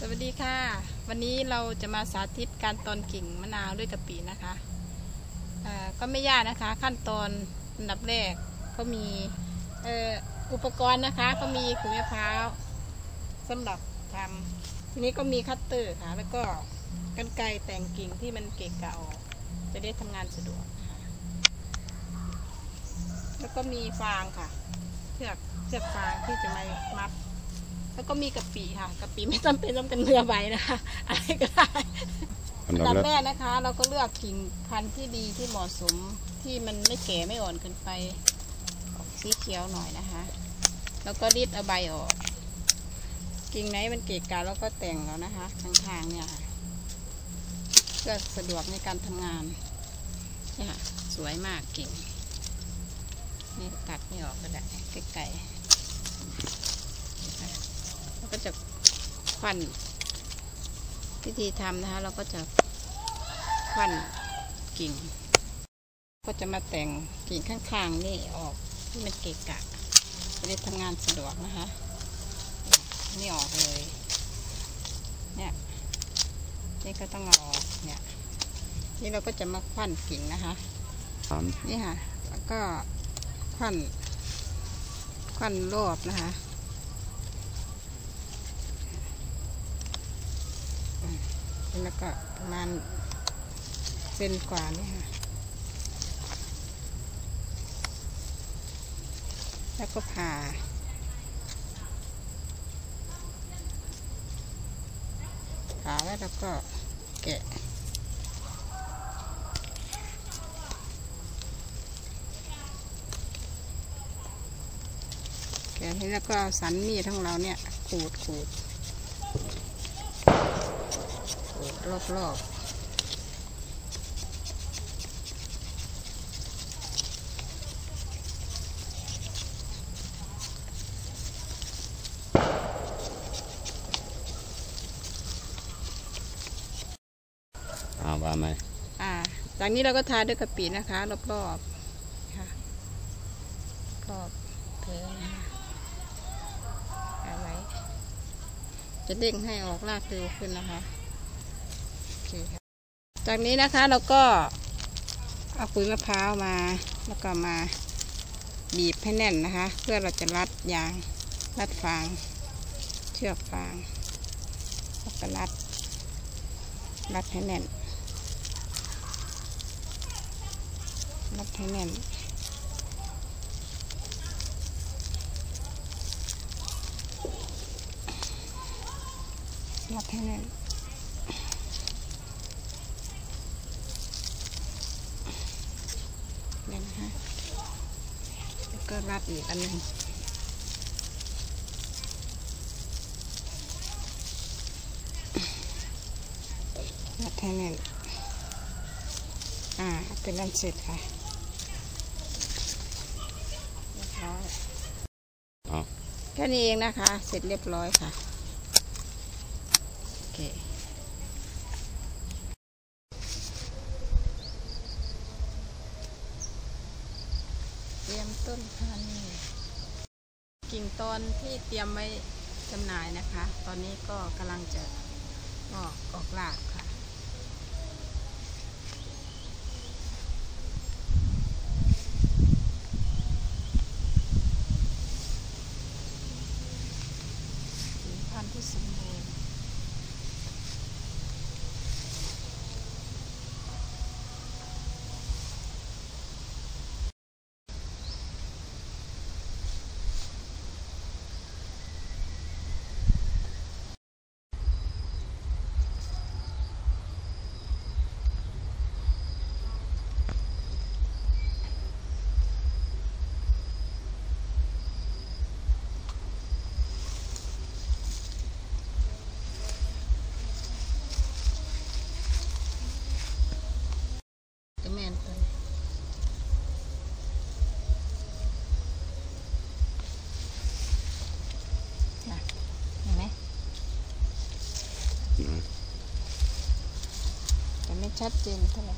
สวัสดีค่ะ วันนี้เราจะมาสาธิตการตอนกิ่งมะนาวด้วยกะปินะคะก็ไม่ยากนะคะ ขั้นตอนอันดับแรกก็มีอ,อ,อุปกรณ์นะคะก็มีขุยมะพร้าวสำหรับทำทีนี้ก็มีคัตเตอร์ค่ะ แล้วก็กรรไกรแต่งกิ่งที่มันเกะกะออกจะได้ทำงานสะดวกแล้วก็มีฟางค่ะเชือกเชือกฟางที่จะมามัด แล้วก็มีกะปิค่ะกะปิไม่จำเป็นต้องเป็นเนื้อใบนะคะอะไรก็ได้อันอันดับดับแรแรกกนะคะ เราก็เลือกกิ่งพันธุ์ที่ดีที่เหมาะสมที่มันไม่แก่ไม่อ่อนเกินไปออกสีเขียวหน่อยนะคะ แล้วก็รีดเอาใบออก กิ่งไหนมันเกะกะแล้วก็แต่งแล้วนะคะข้างๆเนี่ยค่ะเพื่อสะดวกในการทำงานเนี่ยค่ะสวยมากกิ่งนี่ตัดไม่ออกก็ได้ไกลๆ เราก็จะ ควันวิธีทำนะคะเราก็จะควันกิ่ง ก็จะมาแต่งกิ่งข้างๆนี่ออกที่มันเกะกะจะได้ทำงานสะดวกนะคะนี่ออกเลย เนี่ยนี่ก็ต้องเอาออกเนี่ยนี่เราก็จะมาควันกิ่งนะคะสามนี่ค่ะแล้วก็ควันควันรอบนะคะ แล้วก็ประมาณเซนกว่านี่ค่ะ แล้วก็ผ่าผ่าแล้วเราก็แกะแกะนี้แล้วก็เอาสันมีดของเราเนี่ยขูดขูด รอบรอบๆอ่าว่าไหมอ่า จากนี้เราก็ทาด้วยกะปินะคะ รอบรอบๆค่ะรอบเธอนะคะเอาไว้ จะเด้งให้ออกรากเร็วขึ้นนะคะโอ เคค่ะจากนี้นะคะเราก็เอาปุ๋ยมะพร้าวมาแล้วก็มาบีบให้แน่นนะคะ เพื่อเราจะรัดยางรัดฟาง เชือกฟางแล้วก็รัด รัดให้แน่น รัดให้แน่น รัดให้แน่น เดี๋ยวนะคะแล้วก็รัดอีกอันหนึ่งรัดให้แน่นอ่า เป็นอันเสร็จค่ะเรียบร้อยอ๋อแค่นี้เองนะคะ เสร็จเรียบร้อยค่ะ โอเค เต้นพันธุ์กิ่งตอนที่เตรียมไว้จำหน่ายนะคะ ตอนนี้ก็กำลังจะออกออกรากค่ะผิวพรรณที่สมบูรณ์จะแม่นตัวนี้น่ะเห็นไหม อืม แต่ไม่ชัดเจนเท่าไหร่